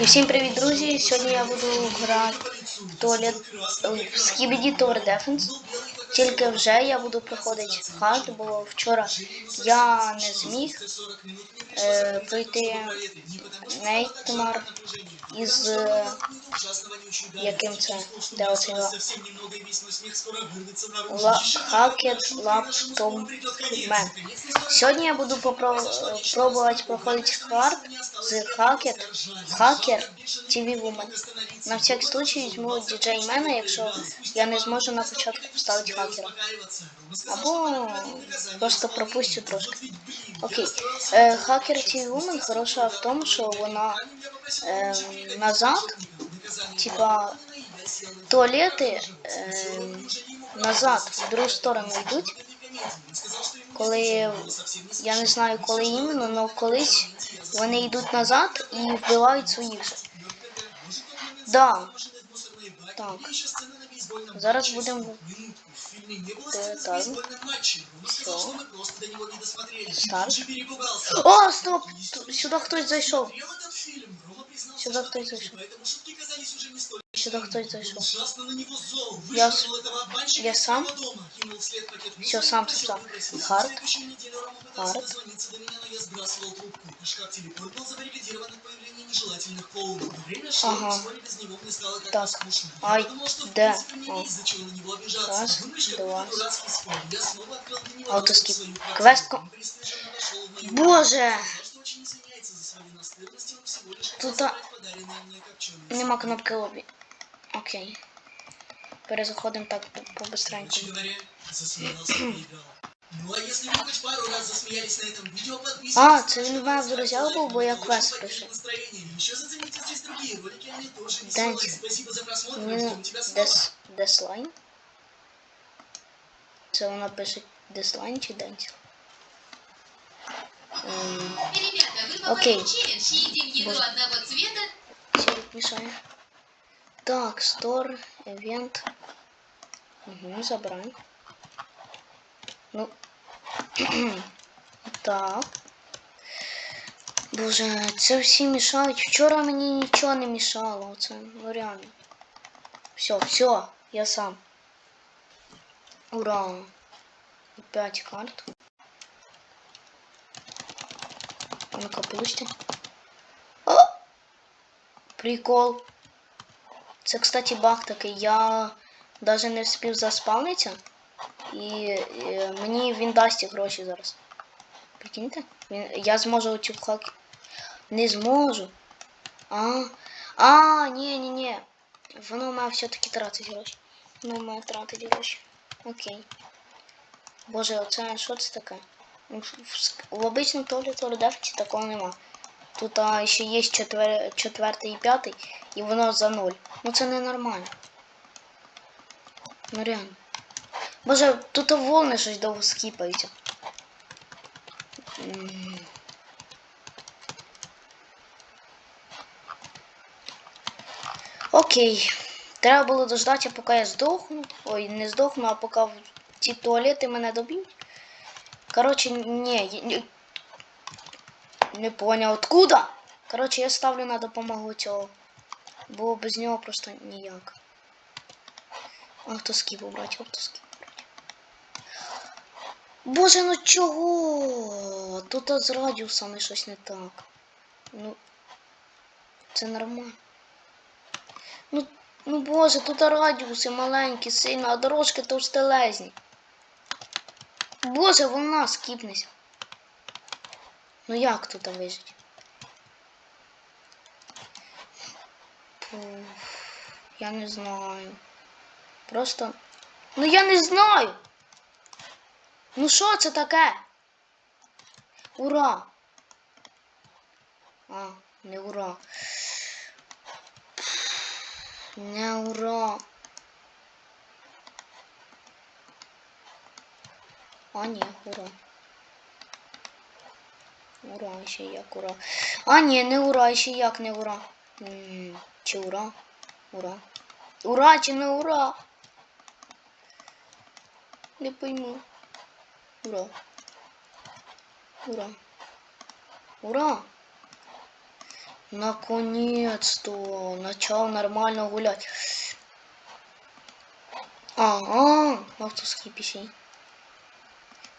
І всім привіт, друзі! Сьогодні я буду грати в туалет в Skibidi Tower Defense. Тільки вже я буду проходити хард, бо вчора я не зміг е, пройти Нейтмар із е, яким це де оцей ла- ла- Хакет Лаптом Мен. Сьогодні я буду пробувати проходити хард з Хакет Хакер TV Woman. На всякий случай візьму діджеймена, якщо я не зможу на початку поставити хакера. Або просто пропустю трошки. Окей. Е, хакер TV Woman хороша в тому, що вона е, назад, типа туалети е, назад в другу сторону йдуть. Коли я не знаю коли іменно, але колись вони йдуть назад і вбивають своїх. же. Да. Так. Зараз будемо тайм. Все. Старт. О, стоп! Сюди хтось зайшов. Сюди хтось зайшов. Сюди хтось зайшов. Я я сам? Все, сам, сам. Хард. Хард. Ага. Так. Ай? О. Раз, два. Автоскип. Квест. Боже! Тут а, нема кнопки лобі. Окей. Перезаходимо так по- по-быстренькому. Короче говоря, засмеялся и проиграл. Ну а если вы хоть пару раз засмеялись на этом видео, подписывайтесь. А, це він в мене в друзях був, бо я квест пишу. Настроение. Еще зацените здесь другие ролики, они тоже Дайте. веселые. Спасибо за просмотр, Мені ждем тебя снова. дес, деслайн. Це вона пише деслайн чи денсі? Ем, Ребята, вы Окей. попали челлендж «Едим еду Боже. одного цвета» Сірік мішає. Так, стор, евент. Угу, забираємо. Ну. так. Боже, це всі мішають. Вчора мені нічого не мішало. Оце, ну реально. Все, все, я сам. Ура! Пять карт. А ну-ка, получите. О! Прикол. Це, кстати, баг такий. Я навіть не встиг заспавнитися. І, е, мені він дасть гроші зараз. Прикиньте? Він, я зможу оцю хак. Не зможу. А, а, ні, ні, ні. Воно має все-таки тратить гроші. Воно має тратить гроші. Окей. Боже, оце що це таке? Ну, в, обичному туалеті Дефті такого нема. Тут а, ще є четвер... четвертий і п'ятий, і воно за ноль. Ну це ненормально. Ну реально. Боже, тут волни щось довго скіпаються. Окей. Треба було дождати, поки я здохну. Ой, не здохну, а поки ці туалети мене доб'ють. Короче, не, не, не понял, откуда? Короче, я ставлю на допомогу цього. Бо без нього просто ніяк. Автоскіп убрати, автоскіп убрати. Боже, ну чого? Тут з радіусами щось не так. Ну. Це нормально. Ну, ну боже, тут радіуси маленькі, сильно, а дорожки товстелезні. Боже, вона скіпнеться. Ну як тут вижить? Я не знаю. Просто. Ну я не знаю. Ну що це таке? Ура! А, не ура. Не ура. А, ні, ура. Ура, ще як ура. А, ні, не ура, ще як не ура. М, Чи ура? Ура. Ура чи не ура? Не пойму. Ура. Ура. Ура. Наконец-то начал нормально гулять. Ага, авторський пісень.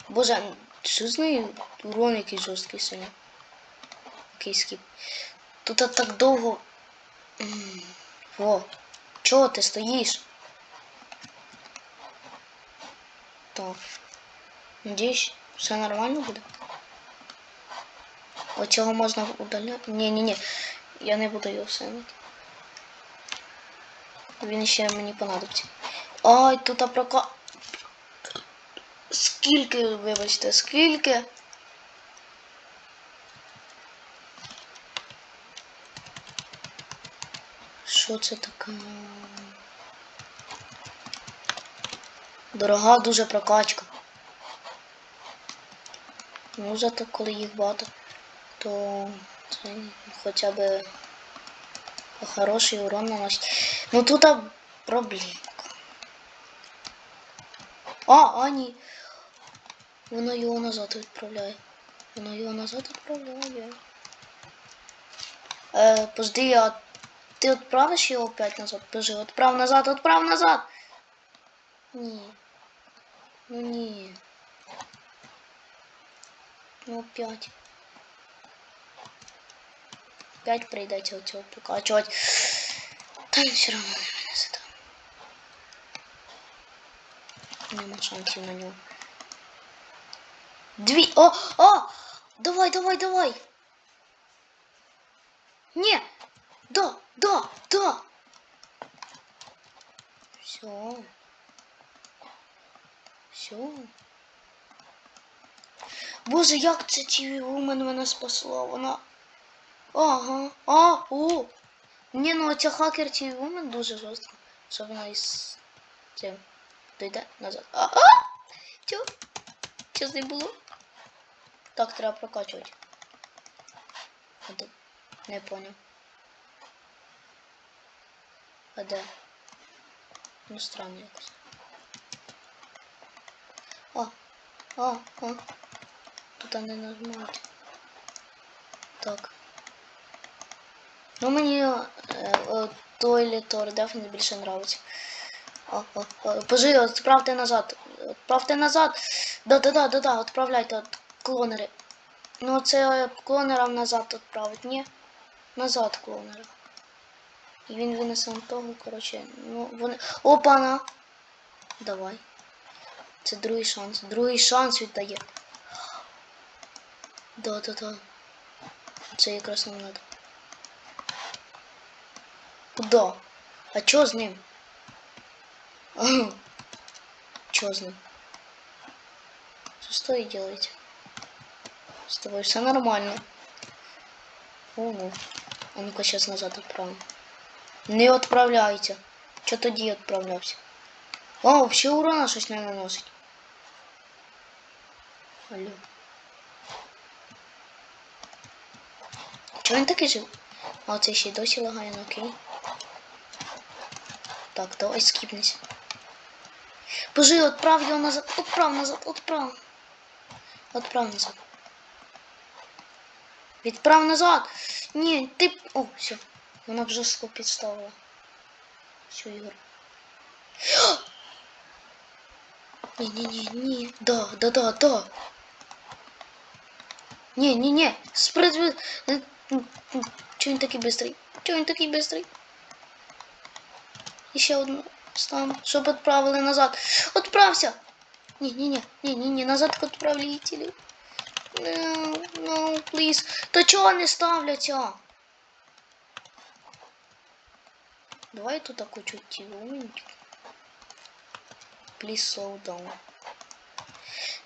Боже, що з нею урон який жорсткий сьогодні? Окей, скіп. Тут так довго. Во. Чого ти стоїш? Так. Надіюсь, все нормально буде. Оцього можна удаляти. Ні, ні, ні. Я не буду його всинути. Він ще мені понадобиться. Ай, тут прока. Скільки, вибачте, скільки? Що це таке? Дорога дуже прокачка. Ну, зато коли їх багато, то це хоча б хороший урон наносить. Ну тут проблемка. А, а, ні. Воно його назад відправляє. Воно його назад відправляє. Е, подожди, а ти відправиш його опять назад? Подожди, відправ назад, відправ назад. Ні. Ну ні. Ну опять. Опять прийдеться оцього прикачувати. Та він все одно не мене задав. Нема шансів на нього. Дві. О! О! Давай, давай, давай! Ні! Да, да, да! Все. Все. Боже, як це ті Woman мене спасла? Вона. Ага. А, о! Ні, ну ця хакер ті Woman дуже жорстка. Особливо із цим. Дойде назад. А! а! Чо? Що з ним було? Так, треба прокачувати. Не понял. А де? Ну, странно якось. А, а, а. Тут не нажимають. Так. Ну мені е, е, той літор дефні більше нравиться. О, о, о, пожи, відправте назад. Відправте назад. Да-да-да, да-да, відправляйте от клонери. Ну це клонерам назад відправить, ні? Назад клонера. І він винесе вон того, коротше, ну вони. Опана! Давай. Це другий шанс. Другий шанс віддає. Да-да-да. Це якраз нам надо. Куда? А чё с ним? Ага. Чё с ним? Что вы делаете? С тобой все нормально. Ого. А ну-ка сейчас назад отправим. Не отправляйте. Чё тоді отправлявся? А, вообще урона щось не наносить. Алло. Чого він такий жив? А це ще й досі лагає, ну окей. Так, давай скіпнись. Боже, отправ його назад, отправ назад, отправ. Отправ назад. Відправ назад. Ні, ти. О, все. Вона вже скло підставила. Все, Ігор. Ні, ні, ні, ні. Да, да, да, да. Ні, ні, ні. Спред... Чого він такий бистрий? Чого він такий бистрий? І ще одну ставимо, щоб відправили назад. Отправся! Ні, ні, ні, ні, ні, ні, назад к отправителю. No, no, please. То чого не ставляться? Давай тут таку чуть умненько. Please slow.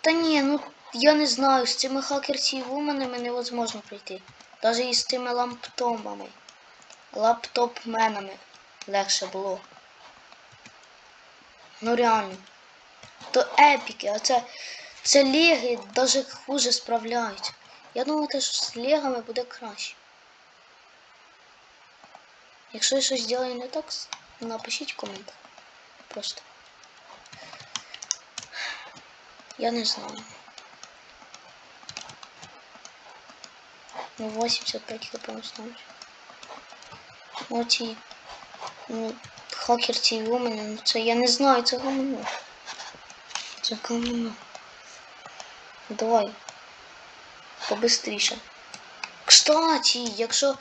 Та ні, ну я не знаю, з цими хакерці вуменами невозможно пройти. Даже із тими ламптомами. Лаптоп-менами легше було. Ну реально. То епіки, а це. Це леги даже хуже справляють. Я думаю, те, що з легами буде краще. Якщо я щось зроблю не так, напишіть в коментах. Просто. Я не знаю. Ну, 85 хп останусь. Оці. Ну, хакер ці вумени, ну це я не знаю, це гамно. Це гамно. Давай. Побистріше. Кстати, якщо.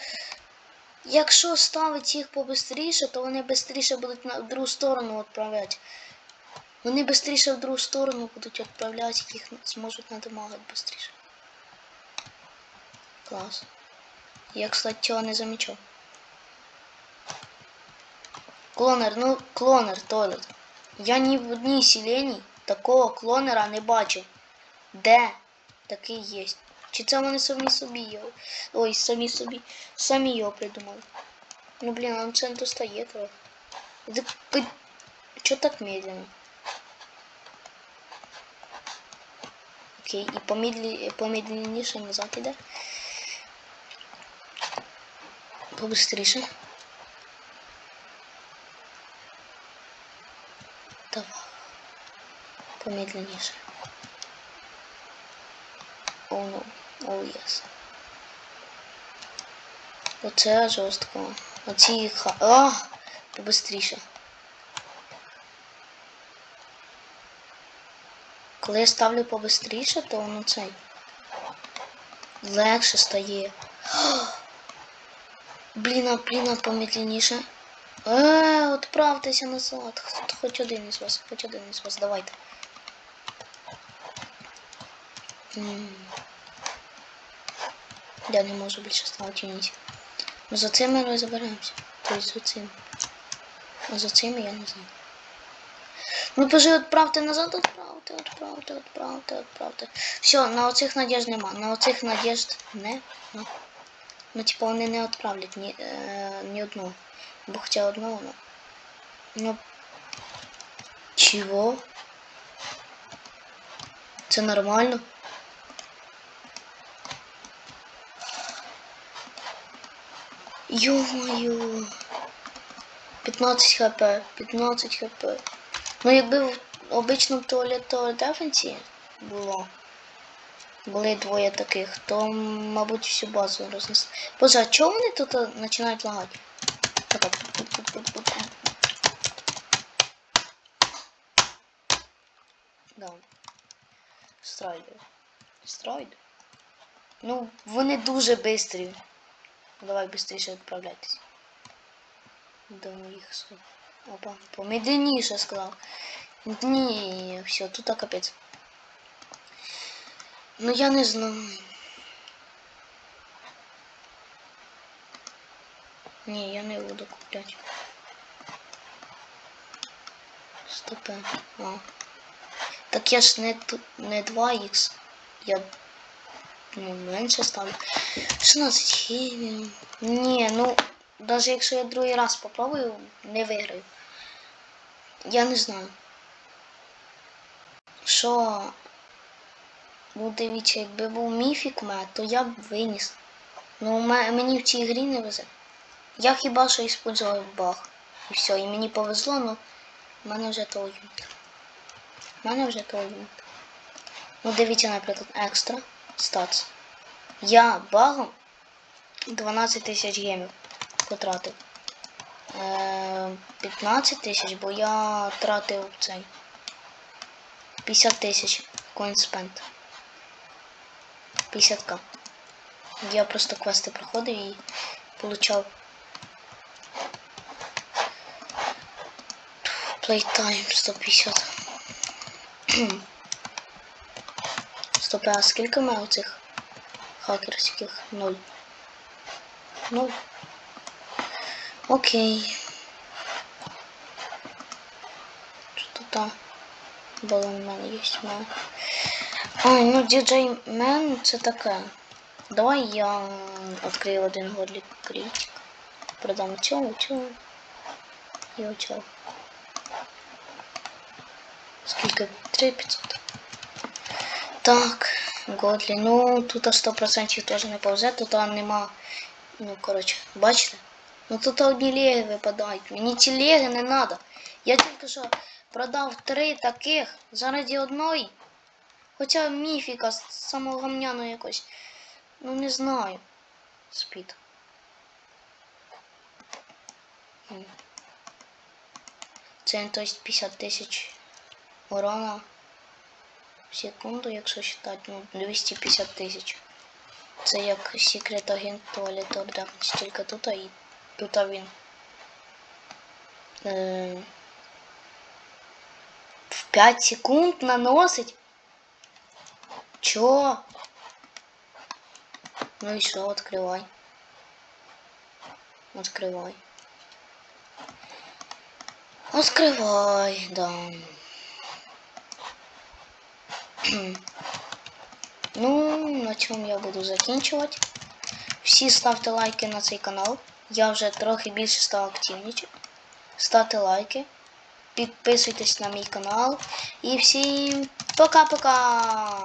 Якщо ставити їх побистріше, то вони швидше будуть на другу сторону відправляти. Вони швидше в другу сторону будуть відправляти, їх зможуть надамагати швидше. Клас. Я, кстати, цього не замічав. Клонер, ну, клонер, Тойлет. Я ні в одній селені такого клонера не бачив. Де такий є? Чи це вони самі собі його? Ой, самі собі. Самі його придумали. Ну блін, он це не достає трохи. Чо так медленно? Окей, і помедлі... помедленніше назад іде. Побыстріше. Давай. Помедленніше. О, ну. О, єс. Оце жорстко. Оці ха. А! Побистріше. Коли я ставлю побистріше, то воно цей. Легше стає. Блін, а блін, а помедленніше. Е, відправтеся назад. Хоч один із вас, хоч один із вас, давайте. М. Я не можу більше ставити юніті. Ну за цим ми розберемося. Тобто за цим. А за цим я не знаю. Ну боже, відправте назад, відправте, відправте, відправте, відправте. Все, на оцих надіжд нема. На оцих надіжд не. Ну, ну типа вони не відправлять ні, е, ні одного. Бо хоча одного, ну. Ну. Чого? Це нормально? Ё-моё. 15 хп, 15 хп. Ну якби в обичному туалету дефенсі було. Були двоє таких, то, мабуть, всю базу рознесли. Боже, а чого вони тут а, починають лагати? Так, от. Да. Страйдер. Страйдер. Ну, вони дуже бистрі. Давай швидше відправляйтесь. До моїх слов. Опа, помедленніше сказав. Ні, все, тут капець. Ну я не знаю. Ні, я не буду купляти. Стопе. А. Так я ж не, ту- не 2х. Я ну, менше ставлю. 16 хімів. Ні, ну, навіть якщо я другий раз попробую, не виграю. Я не знаю. Що. Ну, дивіться, якби був міфік у мене, то я б виніс. Ну, мені в цій грі не везе. Я хіба що использував баг. І все, і мені повезло, ну в мене вже той. У мене вже той. Ну, дивіться, наприклад, екстра статс. Я багом 12 тисяч гемів потратив. Е, 15 тисяч, бо я тратив цей 50 тисяч CoinSpend. 50к. Я просто квести проходив і получав Playtime 150. Стоп, а скільки має оцих хакерських? Нуль. Нуль. Окей. Що то балон в мене є в мене. Ой, ну DJ Man це таке. Давай я відкрию один годлік критик. Продам цьому, цьому. І оцього. Скільки? 3500. Так, Годлі. Ну, тут 100% теж не повзе, тут нема. Ну, коротше, бачите? Ну тут одні леги випадають. Мені ці леги не треба. Я тільки що продав три таких заради одної. Хоча міфіка гамняну якось. Ну не знаю. Спід. Це то есть 50 тисяч урона в секунду, якщо считати, ну 250 тисяч. Це як секрет агент туалету Darkness, тільки тут і тут він. Е, в 5 секунд наносить. Чё? Ну и что, открывай. Открывай. Открывай, да. ну, на цьому я буду закінчувати. Всі ставте лайки на цей канал. Я вже трохи більше став активнішим. Ставте лайки. Підписуйтесь на мій канал. І всім пока-пока!